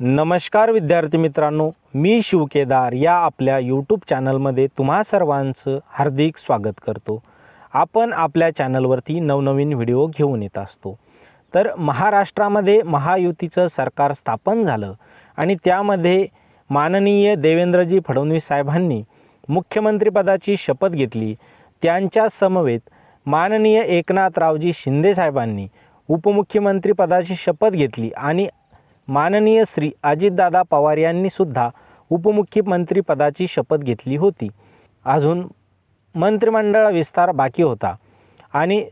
नमस्कार विद्यार्थी मित्रांनो मी शिवकेदार या आपल्या यूट्यूब चॅनलमध्ये तुम्हा सर्वांचं हार्दिक स्वागत करतो. आपण आपल्या चॅनलवरती नवनवीन व्हिडिओ घेऊन येत असतो. तर महाराष्ट्रामध्ये महायुतीचं सरकार स्थापन झालं आणि त्यामध्ये माननीय देवेंद्रजी फडणवीस साहेबांनी मुख्यमंत्रीपदाची शपथ घेतली. त्यांच्या समवेत माननीय एकनाथरावजी शिंदे साहेबांनी उपमुख्यमंत्रीपदाची शपथ घेतली आणि माननीय श्री अजितदादा पवार यांनीसुद्धा उपमुख्यमंत्रीपदाची शपथ घेतली होती. अजून मंत्रिमंडळ विस्तार बाकी होता. आणि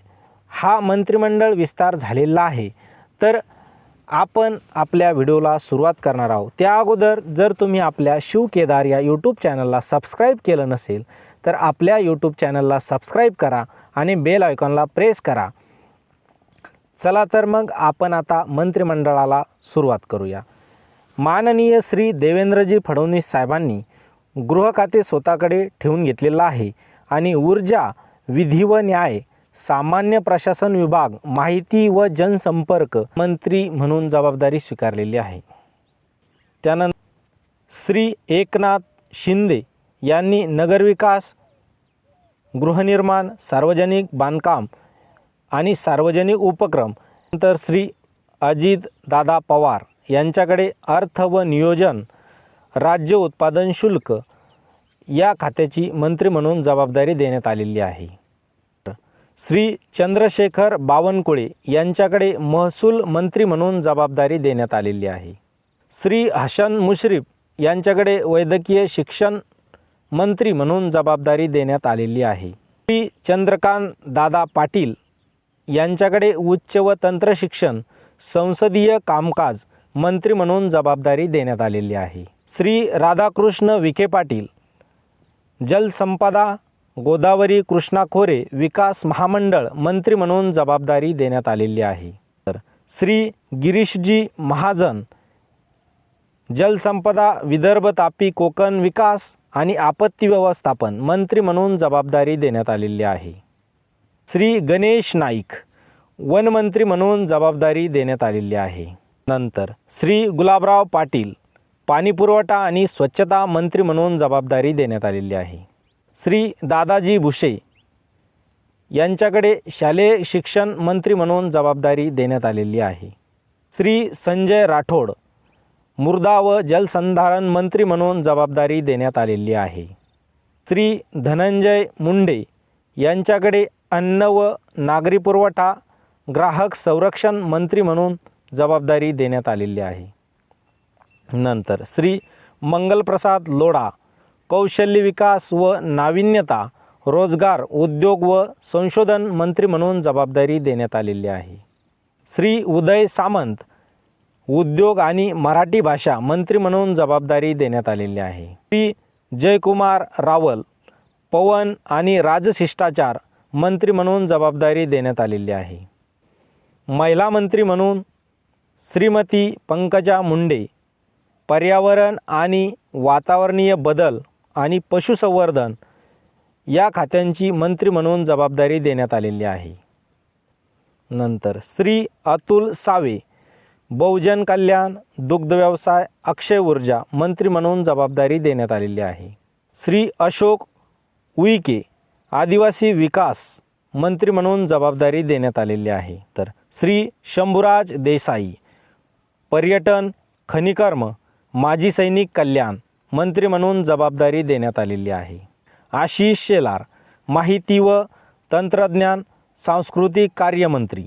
हा मंत्रिमंडळ विस्तार झालेला आहे. तर आपण आपल्या व्हिडिओला सुरुवात करणार आहोत. त्या अगोदर जर तुम्ही आपल्या शिवकेदार या यूट्यूब चॅनलला सबस्क्राईब केलं नसेल तर आपल्या यूट्यूब चॅनलला सबस्क्राईब करा आणि बेल आयकॉनला प्रेस करा. चला तर मग आपण आता मंत्रिमंडळाला सुरुवात करूया. माननीय श्री देवेंद्रजी फडणवीस साहेबांनी गृह खाते स्वतःकडे ठेवून घेतलेलं आहे आणि ऊर्जा विधी व न्याय सामान्य प्रशासन विभाग माहिती व जनसंपर्क मंत्री म्हणून जबाबदारी स्वीकारलेली आहे. त्यानंतर श्री एकनाथ शिंदे यांनी नगरविकास गृहनिर्माण सार्वजनिक बांधकाम आणि सार्वजनिक उपक्रम. नंतर श्री अजित दादा पवार यांच्याकडे अर्थ व नियोजन राज्य उत्पादन शुल्क या खात्याची मंत्री म्हणून जबाबदारी देण्यात आलेली आहे. श्री चंद्रशेखर बावनकुळे यांच्याकडे महसूल मंत्री म्हणून जबाबदारी देण्यात आलेली आहे. श्री हसन मुश्रीफ यांच्याकडे वैद्यकीय शिक्षण मंत्री म्हणून जबाबदारी देण्यात आलेली आहे. श्री चंद्रकांत दादा पाटील यांच्याकडे उच्च व तंत्र शिक्षण संसदीय कामकाज मंत्री म्हणून जबाबदारी देण्यात आलेली आहे. श्री राधाकृष्ण विखे पाटील जलसंपदा गोदावरी कृष्णा खोरे विकास महामंडळ मंत्री म्हणून जबाबदारी देण्यात आलेली आहे. तर श्री गिरीशजी महाजन जलसंपदा विदर्भ तापी कोकण विकास आणि आपत्ती व्यवस्थापन मंत्री म्हणून जबाबदारी देण्यात आलेली आहे. श्री गणेश नाईक वनमंत्री म्हणून जबाबदारी देण्यात आलेली आहे. नंतर श्री गुलाबराव पाटील पाणीपुरवठा आणि स्वच्छता मंत्री म्हणून जबाबदारी देण्यात आलेली आहे. श्री दादाजी भुसे यांच्याकडे शालेय शिक्षण मंत्री म्हणून जबाबदारी देण्यात आलेली आहे. श्री संजय राठोड मृदा व जलसंधारण मंत्री म्हणून जबाबदारी देण्यात आलेली आहे. श्री धनंजय मुंडे यांच्याकडे अन्न व नागरी पुरवठा ग्राहक संरक्षण मंत्री म्हणून जबाबदारी देण्यात आलेली आहे. नंतर श्री मंगलप्रसाद लोढा कौशल्य विकास व नाविन्यता रोजगार उद्योग व संशोधन मंत्री म्हणून जबाबदारी देण्यात आलेली आहे. श्री उदय सामंत उद्योग आणि मराठी भाषा मंत्री म्हणून जबाबदारी देण्यात आलेली आहे. श्री जयकुमार रावल पवन आणि राजशिष्टाचार मंत्री म्हणून जबाबदारी देण्यात आलेली आहे. महिला मंत्री म्हणून श्रीमती पंकजा मुंडे पर्यावरण आणि वातावरणीय बदल आणि पशुसंवर्धन या खात्यांची मंत्री म्हणून जबाबदारी देण्यात आलेली आहे. नंतर श्री अतुल सावे बहुजन कल्याण दुग्धव्यवसाय अक्षय ऊर्जा मंत्री म्हणून जबाबदारी देण्यात आलेली आहे. श्री अशोक उईके आदिवासी विकास मंत्री म्हणून जबाबदारी देण्यात आलेली आहे. तर श्री शंभूराज देसाई पर्यटन खनिकर्म माजी सैनिक कल्याण मंत्री म्हणून जबाबदारी देण्यात आलेली आहे. आशिष शेलार माहिती व तंत्रज्ञान सांस्कृतिक कार्यमंत्री.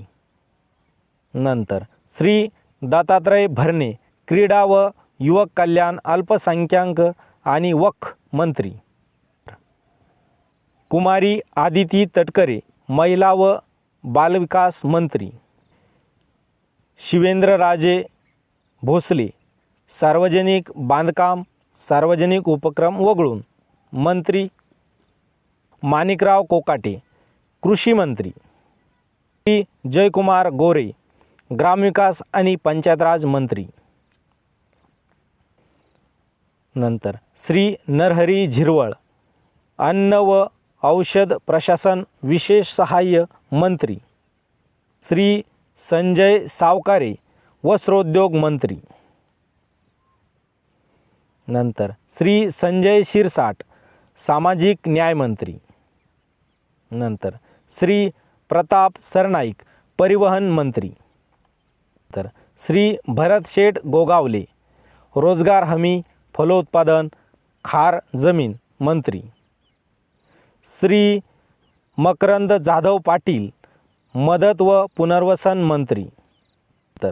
नंतर श्री दत्तात्रय भरणे क्रीडा व युवक कल्याण अल्पसंख्याक आणि वक्फ मंत्री. कुमारी आदिती तटकरे महिला व बालविकास मंत्री. शिवेंद्रराजे भोसले सार्वजनिक बांधकाम सार्वजनिक उपक्रम वगळून मंत्री माणिकराव कोकाटे कृषी मंत्री जयकुमार गोरे ग्रामविकास आणि पंचायत राज मंत्री. नंतर श्री नरहरी झिरवळ अन्न व औषध प्रशासन विशेष सहाय्य मंत्री श्री संजय सावकारे वस्त्रोद्योग मंत्री. नंतर श्री संजय शिरसाट सामाजिक न्यायमंत्री नंतर श्री प्रताप सरनाईक परिवहन मंत्री. तर श्री भरत शेठ गोगावले रोजगार हमी फलोत्पादन खार जमीन मंत्री. श्री मकरंद जाधव पाटील मदत व पुनर्वसन मंत्री. तर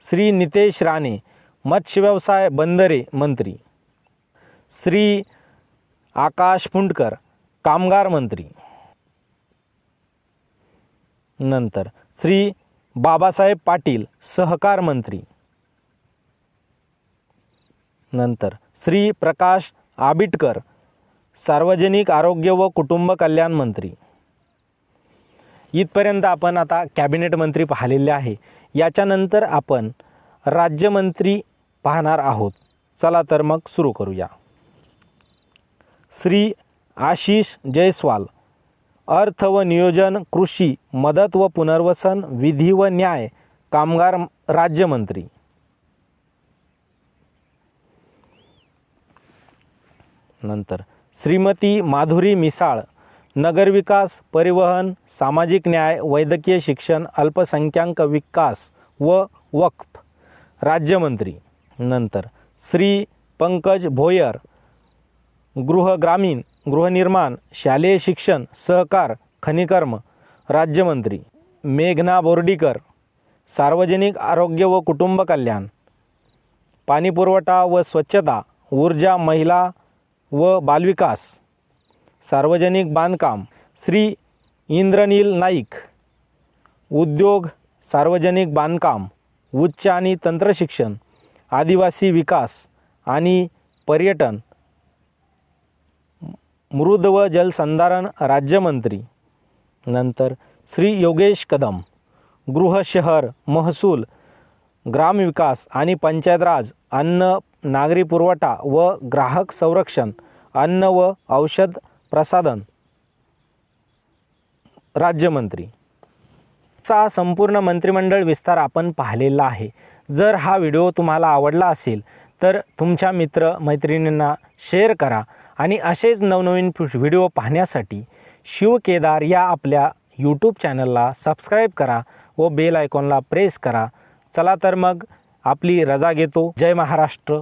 श्री नितेश राणे मत्स्यव्यवसाय बंदरे मंत्री. श्री आकाश फुंडकर कामगार मंत्री. नंतर श्री बाबासाहेब पाटील सहकार मंत्री. नंतर श्री प्रकाश आबिटकर सार्वजनिक आरोग्य व कुटुंब कल्याण मंत्री. इथपर्यंत आपण आता कॅबिनेट मंत्री पाहिलेले आहे. याच्यानंतर आपण राज्यमंत्री पाहणार आहोत. चला तर मग सुरू करूया. श्री आशिष जयस्वाल अर्थ व नियोजन कृषी मदत व पुनर्वसन विधी व न्याय कामगार राज्यमंत्री नंतर श्रीमती माधुरी मिसाळ नगरविकास परिवहन सामाजिक न्याय वैद्यकीय शिक्षण अल्पसंख्याक विकास व वक्फ राज्यमंत्री. नंतर श्री पंकज भोयर गृह ग्रामीण गृहनिर्माण शालेय शिक्षण सहकार खनिकर्म राज्यमंत्री. मेघना बोर्डीकर सार्वजनिक आरोग्य व कुटुंब कल्याण. पाणीपुरवठा व स्वच्छता ऊर्जा महिला व बालविकास सार्वजनिक बांधकाम श्री इंद्रनील नाईक उद्योग सार्वजनिक बांधकाम उच्च आणि तंत्रशिक्षण आदिवासी विकास आणि पर्यटन मृद व जलसंधारण राज्यमंत्री नंतर श्री योगेश कदम गृह शहर महसूल ग्रामविकास आणि पंचायत राज अन्न नागरी पुरवठा व ग्राहक संरक्षण अन्न व औषध प्रसाधन. राज्यमंत्री. चा संपूर्ण मंत्रिमंडळ विस्तार आपण पाहिलेला आहे. जर हा व्हिडिओ तुम्हाला आवडला असेल तर तुमच्या मित्र मैत्रिणींना शेअर करा आणि असेच नवनवीन व्हिडिओ पाहण्यासाठी शिवकेदार या आपल्या यूट्यूब चॅनलला सबस्क्राईब करा व बेल आयकॉनला प्रेस करा. चला तर मग आपली रजा घेतो. जय महाराष्ट्र.